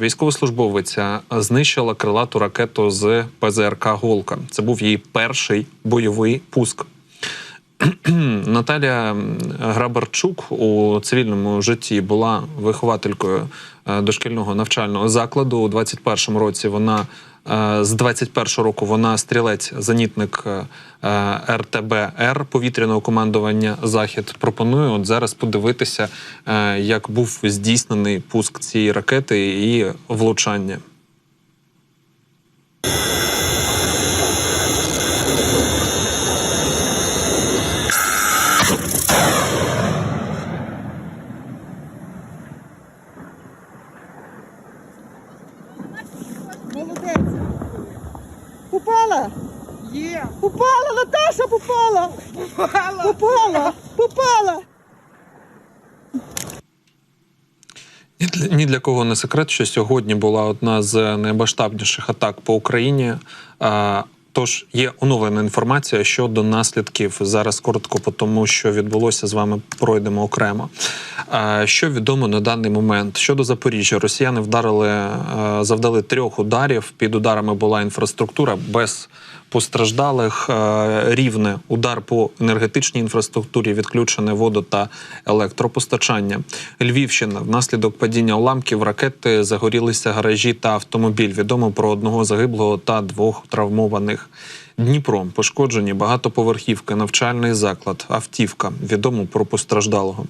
Військовослужбовиця знищила крилату ракету з ПЗРК Голка. Це був її перший бойовий пуск. Наталя Грабарчук у цивільному житті була вихователькою е, дошкільного навчального закладу. У 21-му році вона е, з 21-го року вона стрілець-зенітник е, РТБ-Р повітряного командування Захід. Пропоную от зараз подивитися, як був здійснений пуск цієї ракети і влучання. Для, кого не секрет, що сьогодні була одна з наймасштабніших атак по Україні. Тож є оновлена інформація щодо наслідків. Зараз коротко по тому, що відбулося з вами, пройдемо окремо. Що відомо на даний момент щодо Запоріжжя, росіяни вдарили, завдали трьох ударів. Під ударами була інфраструктура без постраждалих е, рівне удар по енергетичній інфраструктурі, відключене водо та електропостачання. Львівщина внаслідок падіння уламків ракети загорілися гаражі та автомобіль. Відомо про одного загиблого та двох травмованих. Дніпро пошкоджені багатоповерхівки, навчальний заклад, автівка. Відомо про постраждалого.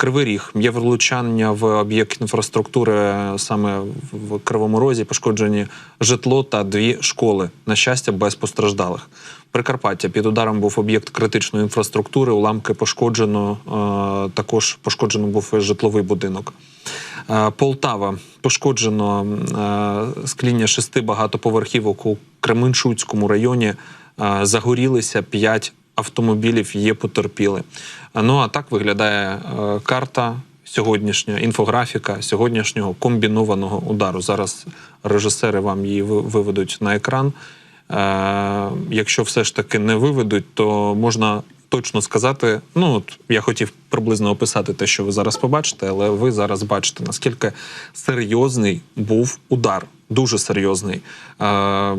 Кривий Ріг є влучання в об'єкт інфраструктури саме в Кривому Розі, пошкоджені житло та дві школи. На щастя, без постраждалих. Прикарпаття під ударом був об'єкт критичної інфраструктури. Уламки пошкоджено е, також пошкоджено був житловий будинок. Е, Полтава пошкоджено е, скління шести багатоповерхівок у Кременчуцькому районі. Е, Загорілися п'ять автомобілів, є потерпіли. Е, Ну а так виглядає е, карта сьогоднішня, інфографіка сьогоднішнього комбінованого удару. Зараз режисери вам її виведуть на екран. Якщо все ж таки не виведуть, то можна точно сказати. Ну от я хотів приблизно описати те, що ви зараз побачите, але ви зараз бачите наскільки серйозний був удар. Дуже серйозний. Е,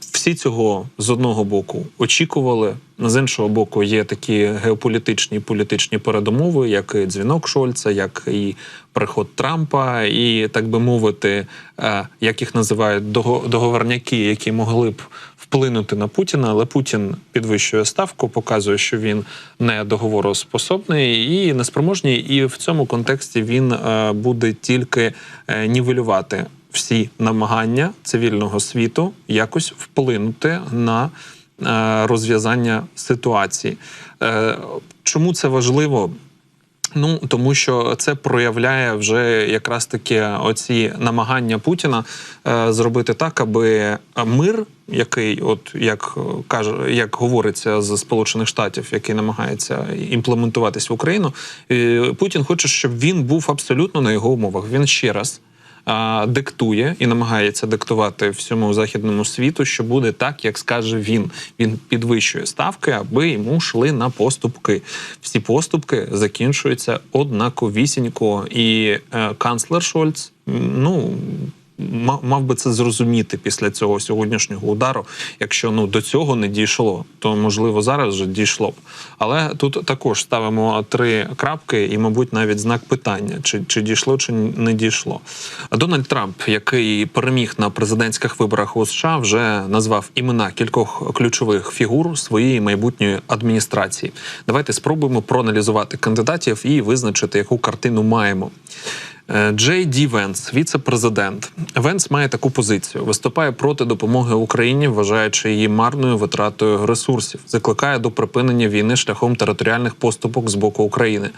всі цього з одного боку очікували. З іншого боку, є такі геополітичні і політичні передумови, як і дзвінок Шольца, як і приход Трампа, і так би мовити, е, як їх називають договорняки, які могли б вплинути на Путіна, але Путін підвищує ставку, показує, що він не договороспособний і неспроможний. І в цьому контексті він е, буде тільки е, нівелювати всі намагання цивільного світу якось вплинути на е, розв'язання ситуації. Чому це важливо? Ну тому що це проявляє вже якраз таки оці намагання Путіна е, зробити так, аби мир, який, от як каже, як говориться з Сполучених Штатів, який намагається імплементуватись в Україну, е, Путін хоче, щоб він був абсолютно на його умовах. Він ще раз диктує і намагається диктувати всьому західному світу, що буде так, як скаже він. Він підвищує ставки, аби йому йшли на поступки. Всі поступки закінчуються однаковісінько. І е, канцлер Шольц, ну. Ма- Мав би це зрозуміти після цього сьогоднішнього удару. Якщо ну до цього не дійшло, то можливо зараз вже дійшло б. Але тут також ставимо три крапки, і, мабуть, навіть знак питання: чи, чи дійшло, чи не дійшло. Дональд Трамп, який переміг на президентських виборах у США, вже назвав імена кількох ключових фігур своєї майбутньої адміністрації. Давайте спробуємо проаналізувати кандидатів і визначити, яку картину маємо. Е, Джей Ді Венс, віце-президент. Венс має таку позицію: виступає проти допомоги Україні, вважаючи її марною витратою ресурсів, закликає до припинення війни шляхом територіальних поступок з боку України.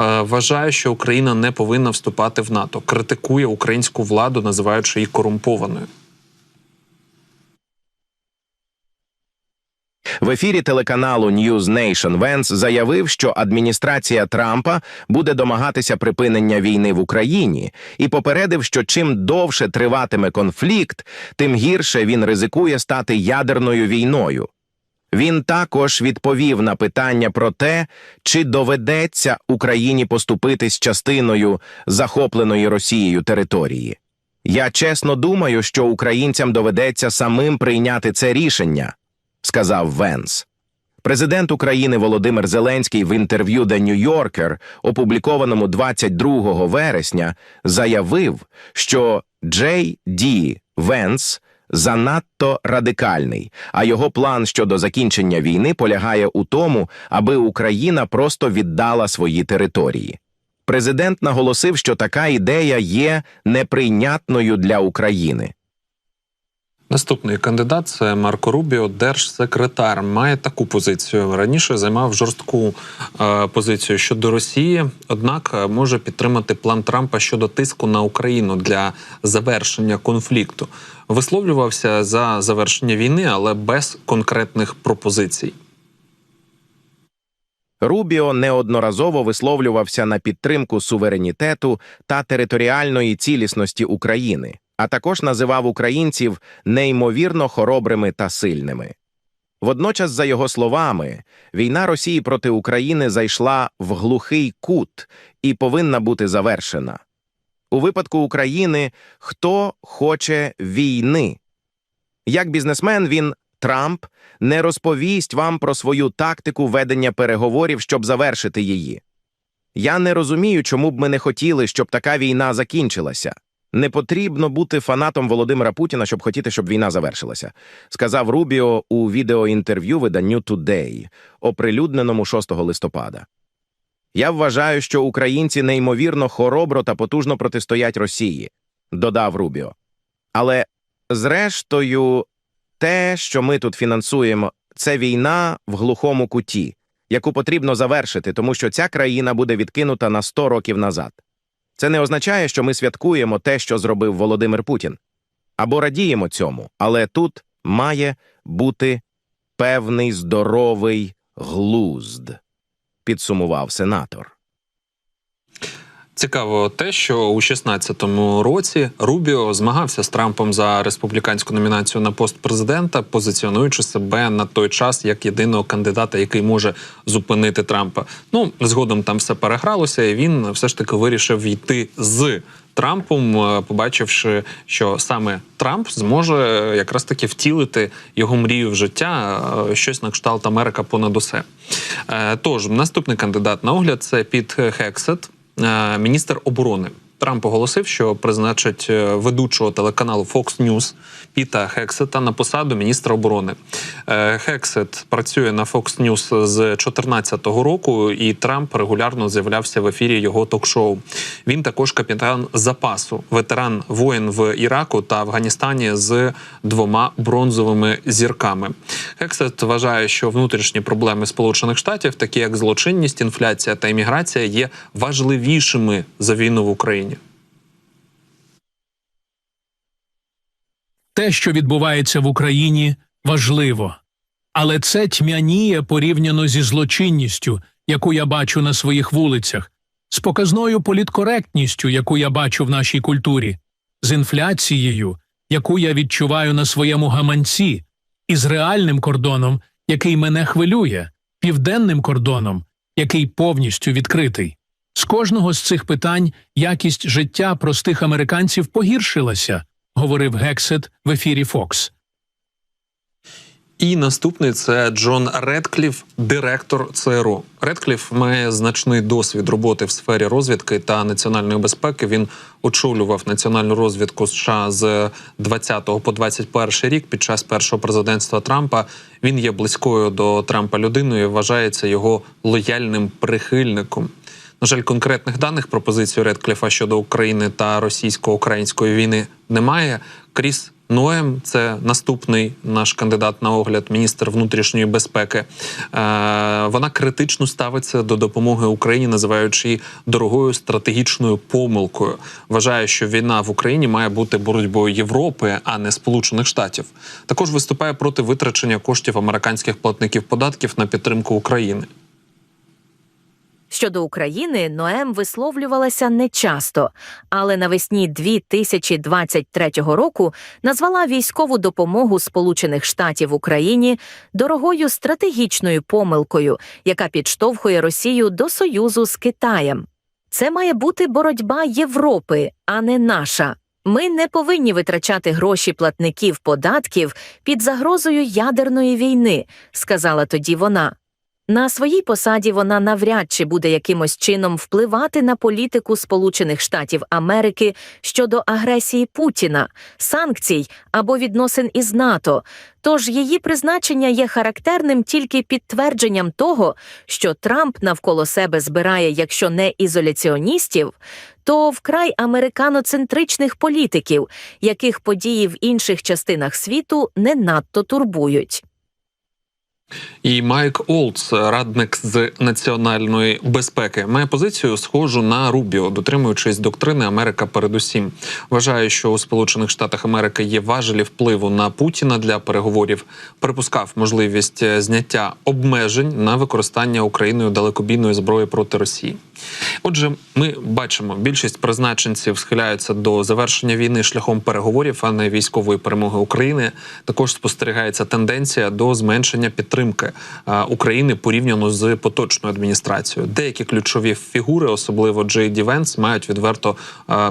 Е, Вважає, що Україна не повинна вступати в НАТО. Критикує українську владу, називаючи її корумпованою. В ефірі телеканалу News Nation Венс заявив, що адміністрація Трампа буде домагатися припинення війни в Україні і попередив, що чим довше триватиме конфлікт, тим гірше він ризикує стати ядерною війною. Він також відповів на питання про те, чи доведеться Україні поступитись частиною захопленої Росією території. Я чесно думаю, що українцям доведеться самим прийняти це рішення, сказав Венс. Президент України Володимир Зеленський в інтерв'ю The New Yorker, опублікованому 22 вересня, заявив, що Джей Ді Венс занадто радикальний, а його план щодо закінчення війни полягає у тому, аби Україна просто віддала свої території. Президент наголосив, що така ідея є неприйнятною для України. Наступний кандидат це Марко Рубіо, держсекретар. Має таку позицію. Раніше займав жорстку е, позицію щодо Росії, однак е, може підтримати план Трампа щодо тиску на Україну для завершення конфлікту. Висловлювався за завершення війни, але без конкретних пропозицій. Рубіо неодноразово висловлювався на підтримку суверенітету та територіальної цілісності України, а також називав українців неймовірно хоробрими та сильними. Водночас, за його словами, війна Росії проти України зайшла в глухий кут і повинна бути завершена. У випадку України хто хоче війни? Як бізнесмен він Трамп не розповість вам про свою тактику ведення переговорів, щоб завершити її. Я не розумію, чому б ми не хотіли, щоб така війна закінчилася. Не потрібно бути фанатом Володимира Путіна, щоб хотіти, щоб війна завершилася, сказав Рубіо у відеоінтерв'ю виданню Today, оприлюдненому 6 листопада. Я вважаю, що українці неймовірно хоробро та потужно протистоять Росії, додав Рубіо. Але, зрештою, те, що ми тут фінансуємо, це війна в глухому куті, яку потрібно завершити, тому що ця країна буде відкинута на 100 років назад. Це не означає, що ми святкуємо те, що зробив Володимир Путін, або радіємо цьому, але тут має бути певний здоровий глузд, підсумував сенатор. Цікаво те, що у 16-му році Рубіо змагався з Трампом за республіканську номінацію на пост президента, позиціонуючи себе на той час як єдиного кандидата, який може зупинити Трампа. Ну згодом там все перегралося, і він все ж таки вирішив йти з Трампом, е, побачивши, що саме Трамп зможе е, якраз таки втілити його мрію в життя, е, щось на кшталт Америка понад усе. Тож наступний кандидат на огляд це Піт Хексет. Е, міністр оборони. Трамп оголосив, що призначить е, ведучого телеканалу Fox News Піта Хексета на посаду міністра оборони. Е, Хексет працює на Fox News з 2014 року, і Трамп регулярно з'являвся в ефірі його ток-шоу. Він також капітан запасу, ветеран воїн в Іраку та Афганістані з двома бронзовими зірками. Хексет вважає, що внутрішні проблеми Сполучених Штатів, такі як злочинність, інфляція та імміграція, є важливішими за війну в Україні. Те, що відбувається в Україні, важливо, але це тьмяніє порівняно зі злочинністю, яку я бачу на своїх вулицях, з показною політкоректністю, яку я бачу в нашій культурі, з інфляцією, яку я відчуваю на своєму гаманці, і з реальним кордоном, який мене хвилює, південним кордоном, який повністю відкритий. З кожного з цих питань якість життя простих американців погіршилася, говорив Гексет в ефірі Fox. І наступний це Джон Редкліф, директор ЦРУ. Редкліф має значний досвід роботи в сфері розвідки та національної безпеки. Він очолював національну розвідку США з 20 по 21 рік під час першого президентства Трампа. Він є близькою до Трампа людиною. і Вважається його лояльним прихильником. На жаль, конкретних даних про позицію Редкліфа щодо України та російсько-української війни немає. Кріс Ноем, це наступний наш кандидат на огляд, міністр внутрішньої безпеки. Е, вона критично ставиться до допомоги Україні, називаючи її дорогою стратегічною помилкою. Вважає, що війна в Україні має бути боротьбою Європи, а не Сполучених Штатів. Також виступає проти витрачення коштів американських платників податків на підтримку України. Щодо України Ноем висловлювалася нечасто, але навесні 2023 року назвала військову допомогу Сполучених Штатів Україні дорогою стратегічною помилкою, яка підштовхує Росію до союзу з Китаєм. Це має бути боротьба Європи, а не наша. Ми не повинні витрачати гроші платників податків під загрозою ядерної війни, сказала тоді вона. На своїй посаді вона навряд чи буде якимось чином впливати на політику Сполучених Штатів Америки щодо агресії Путіна, санкцій або відносин із НАТО. Тож її призначення є характерним тільки підтвердженням того, що Трамп навколо себе збирає, якщо не ізоляціоністів, то вкрай американоцентричних політиків, яких події в інших частинах світу не надто турбують. І Майк Олдс, радник з національної безпеки, має позицію схожу на Рубіо, дотримуючись доктрини Америка передусім. Вважає, що у Сполучених Штатах Америки є важелі впливу на Путіна для переговорів. Припускав можливість е, зняття обмежень на використання Україною далекобійної зброї проти Росії. Отже, ми бачимо, більшість призначенців схиляються до завершення війни шляхом переговорів, а не військової перемоги України. Також спостерігається тенденція до зменшення підтримки України порівняно з поточною адміністрацією. Деякі ключові фігури, особливо Джей Ді Венс, мають відверто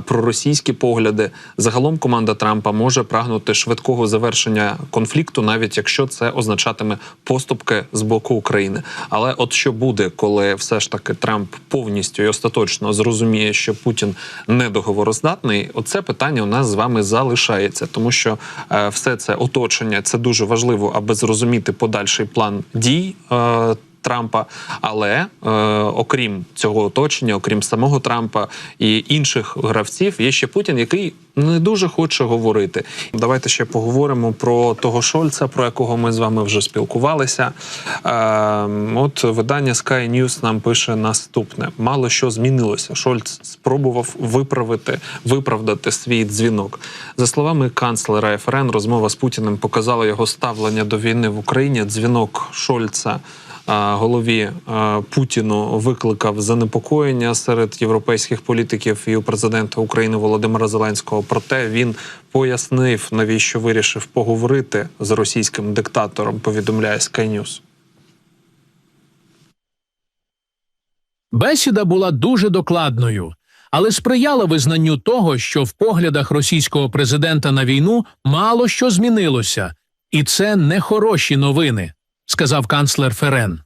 проросійські погляди. Загалом команда Трампа може прагнути швидкого завершення конфлікту, навіть якщо це означатиме поступки з боку України. Але от що буде, коли все ж таки Трамп повністю і остаточно зрозуміє, що Путін не договороздатний, оце питання у нас з вами залишається, тому що е, все це оточення це дуже важливо, аби зрозуміти подальший план дій. Трампа, але е, окрім цього оточення, окрім самого Трампа і інших гравців, є ще Путін, який не дуже хоче говорити. Давайте ще поговоримо про того Шольца, про якого ми з вами вже спілкувалися. Е, от видання Sky News нам пише наступне: мало що змінилося. Шольц спробував виправити виправдати свій дзвінок. За словами канцлера ФРН, розмова з Путіним показала його ставлення до війни в Україні. Дзвінок Шольца голові Путіну викликав занепокоєння серед європейських політиків і у президента України Володимира Зеленського. Проте він пояснив, навіщо вирішив поговорити з російським диктатором. Повідомляє Sky News. Бесіда була дуже докладною, але сприяла визнанню того, що в поглядах російського президента на війну мало що змінилося, і це не хороші новини, сказав канцлер Ферен.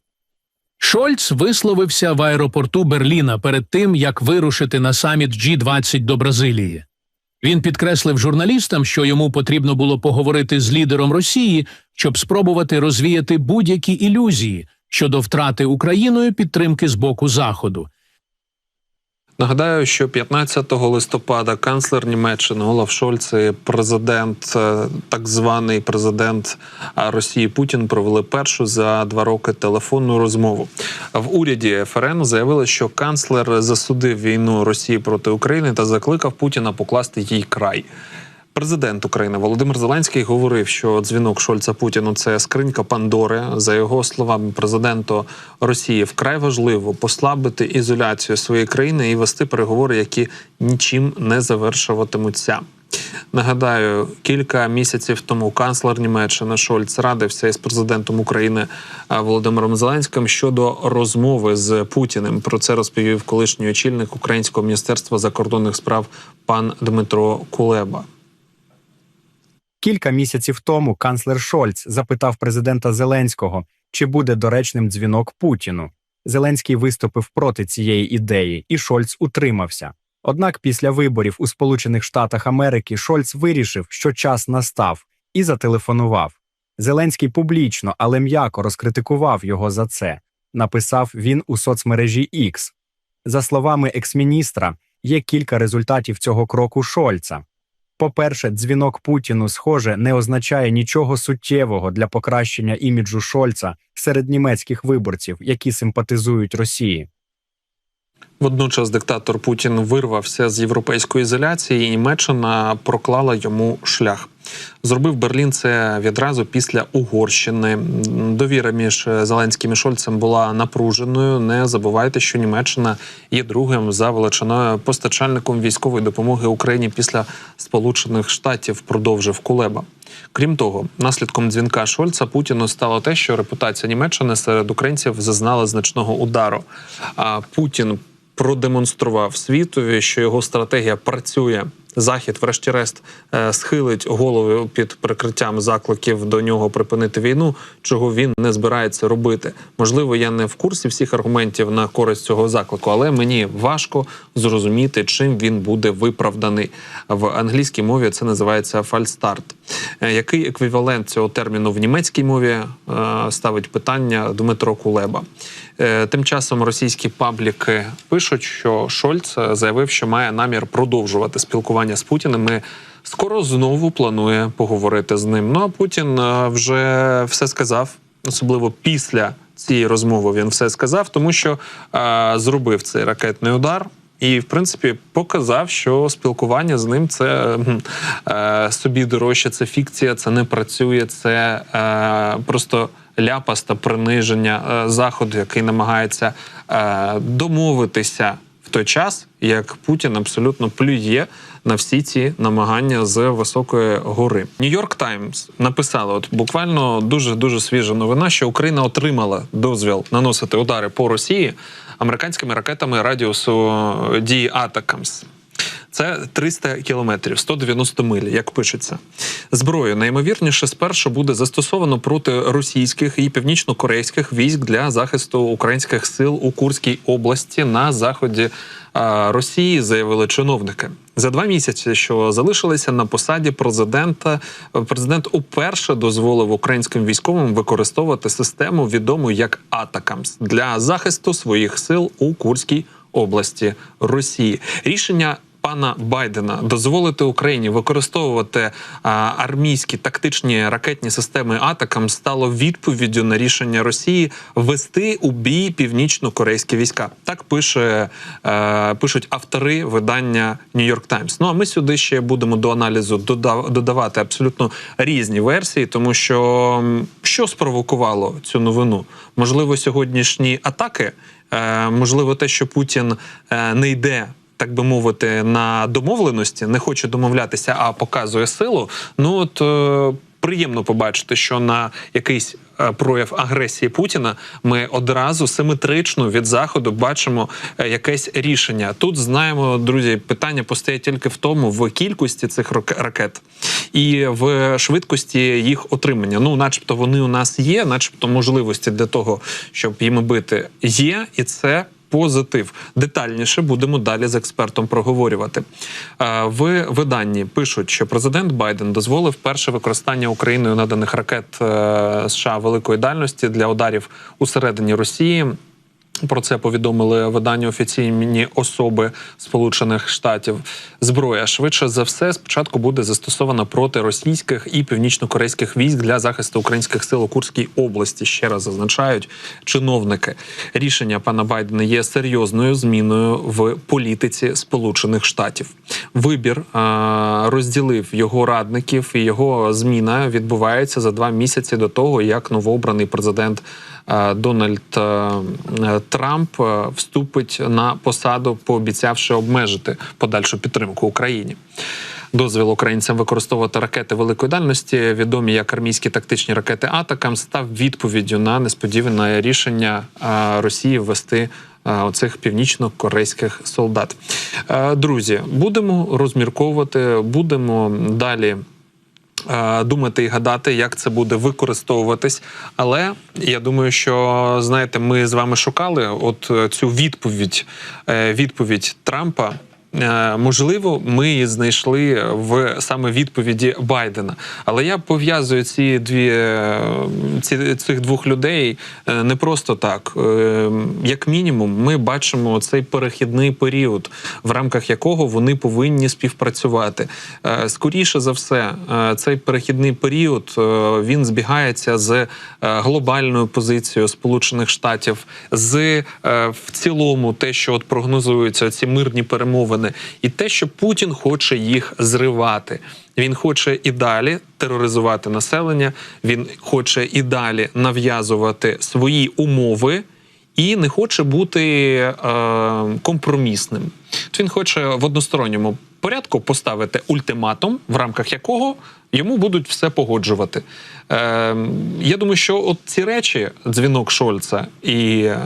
Шольц висловився в аеропорту Берліна перед тим, як вирушити на саміт G20 до Бразилії. Він підкреслив журналістам, що йому потрібно було поговорити з лідером Росії, щоб спробувати розвіяти будь-які ілюзії щодо втрати Україною підтримки з боку Заходу. Нагадаю, що 15 листопада канцлер Німеччини Олаф Шольц і президент, е, так званий президент е, Росії Путін, провели першу за два роки телефонну розмову. В уряді ФРН заявили, що канцлер засудив війну Росії проти України та закликав Путіна покласти їй край. Президент України Володимир Зеленський говорив, що дзвінок Шольца Путіну це скринька Пандори. За його словами, президенту Росії вкрай важливо послабити ізоляцію своєї країни і вести переговори, які нічим не завершуватимуться. Нагадаю, кілька місяців тому канцлер Німеччини Шольц радився із президентом України Володимиром Зеленським щодо розмови з Путіним. Про це розповів колишній очільник Українського міністерства закордонних справ пан Дмитро Кулеба. Кілька місяців тому канцлер Шольц запитав президента Зеленського, чи буде доречним дзвінок Путіну. Зеленський виступив проти цієї ідеї, і Шольц утримався. Однак після виборів у Сполучених Штатах Америки Шольц вирішив, що час настав, і зателефонував. Зеленський публічно, але м'яко розкритикував його за це. Написав він у соцмережі X. За словами екс-міністра, є кілька результатів цього кроку Шольца. По-перше, дзвінок Путіну, схоже, не означає нічого суттєвого для покращення іміджу Шольца серед німецьких виборців, які симпатизують Росії. Водночас диктатор Путін вирвався з європейської ізоляції, і Німеччина проклала йому шлях. Зробив Берлін це відразу після Угорщини. Довіра між Зеленським і Шольцем була напруженою. Не забувайте, що Німеччина є другим за величиною постачальником військової допомоги Україні після Сполучених Штатів. Продовжив Кулеба. Крім того, наслідком дзвінка Шольца Путіну стало те, що репутація Німеччини серед українців зазнала значного удару. А Путін продемонстрував світові, що його стратегія працює Захід, врешті-решт, е, схилить голови під прикриттям закликів до нього припинити війну, чого він не збирається робити. Можливо, я не в курсі всіх аргументів на користь цього заклику, але мені важко зрозуміти, чим він буде виправданий в англійській мові. Це називається фальстарт. Е, Який еквівалент цього терміну в німецькій мові е, ставить питання Дмитро Кулеба. Е, Тим часом російські пабліки пишуть, що Шольц заявив, що має намір продовжувати спілкування з Путіним. І скоро знову планує поговорити з ним. Ну а Путін вже все сказав, особливо після цієї розмови. Він все сказав, тому що зробив цей ракетний удар. І, в принципі, показав, що спілкування з ним це е, собі дорожче, це фікція, це не працює, це е, просто ляпаста приниження е, заходу, який намагається е, домовитися в той час, як Путін абсолютно плює на всі ці намагання з високої гори. Нью-Йорк Таймс написала, от буквально дуже дуже свіжа новина, що Україна отримала дозвіл наносити удари по Росії американськими ракетами радіусу дії Атакамс. Це 300 кілометрів, 190 миль, як пишеться. Зброю найімовірніше спершу буде застосовано проти російських і північно-корейських військ для захисту українських сил у Курській області на заході Росії, заявили чиновники. За два місяці, що залишилися на посаді президента, президент уперше дозволив українським військовим використовувати систему, відому як Атакамс, для захисту своїх сил у Курській області Росії. Рішення пана Байдена дозволити Україні використовувати армійські тактичні ракетні системи Атакам стало відповіддю на рішення Росії ввести у бій північно-корейські війська. Так пише е, пишуть автори видання York Times. Ну а ми сюди ще будемо до аналізу додав, додавати абсолютно різні версії, тому що що спровокувало цю новину? Можливо, сьогоднішні атаки, е, можливо, те, що Путін е, не йде так би мовити, на домовленості, не хоче домовлятися, а показує силу. Ну от е, приємно побачити, що на якийсь е, прояв агресії Путіна ми одразу симетрично від заходу бачимо е, якесь рішення. Тут знаємо, друзі, питання постає тільки в тому, в кількості цих рак- ракет і в швидкості їх отримання. Ну, начебто, вони у нас є, начебто, можливості для того, щоб їми бити, є, і це позитив. Детальніше будемо далі з експертом проговорювати. Е, В виданні пишуть, що президент Байден дозволив перше використання Україною наданих ракет е, США великої дальності для ударів усередині Росії. Про це повідомили видання офіційні особи Сполучених Штатів. Зброя швидше за все спочатку буде застосована проти російських і північно-корейських військ для захисту українських сил у Курській області. Ще раз зазначають чиновники. Рішення пана Байдена є серйозною зміною в політиці Сполучених Штатів. Вибір а, розділив його радників, і його зміна відбувається за два місяці до того, як новообраний президент. Е, Дональд е, е, Трамп вступить на посаду, пообіцявши обмежити подальшу підтримку Україні. Дозвіл українцям використовувати ракети великої дальності, відомі як армійські тактичні ракети Атакам, став відповіддю на несподіване рішення Росії ввести оцих північно-корейських солдат. Друзі, будемо розмірковувати, будемо далі думати і гадати, як це буде використовуватись. Але я думаю, що знаєте, ми з вами шукали от е, цю відповідь, е, відповідь Трампа. Е, Можливо, ми її знайшли в саме відповіді Байдена. Але я пов'язую ці дві е, ці, цих двох людей е, не просто так. Як мінімум, ми бачимо цей перехідний період, в рамках якого вони повинні співпрацювати. Скоріше за все, цей перехідний період він збігається з глобальною позицією Сполучених Штатів, з в цілому те, що от прогнозуються ці мирні перемовини, і те, що Путін хоче їх зривати. Він хоче і далі тероризувати населення. Він хоче і далі нав'язувати свої умови. І не хоче бути е, компромісним. Він хоче в односторонньому порядку поставити ультиматум, в рамках якого йому будуть все погоджувати. Е, я думаю, що от ці речі, дзвінок Шольца і е,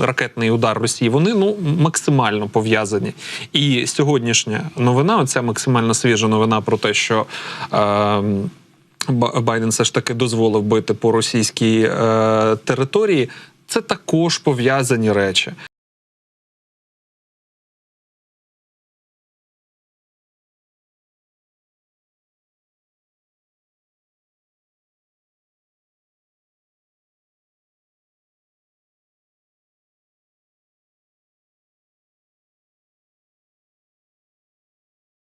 ракетний удар Росії, вони ну максимально пов'язані. І сьогоднішня новина, оця максимально свіжа новина про те, що. Е, Байден все ж таки дозволив бити по російській е, території. Це також пов'язані речі.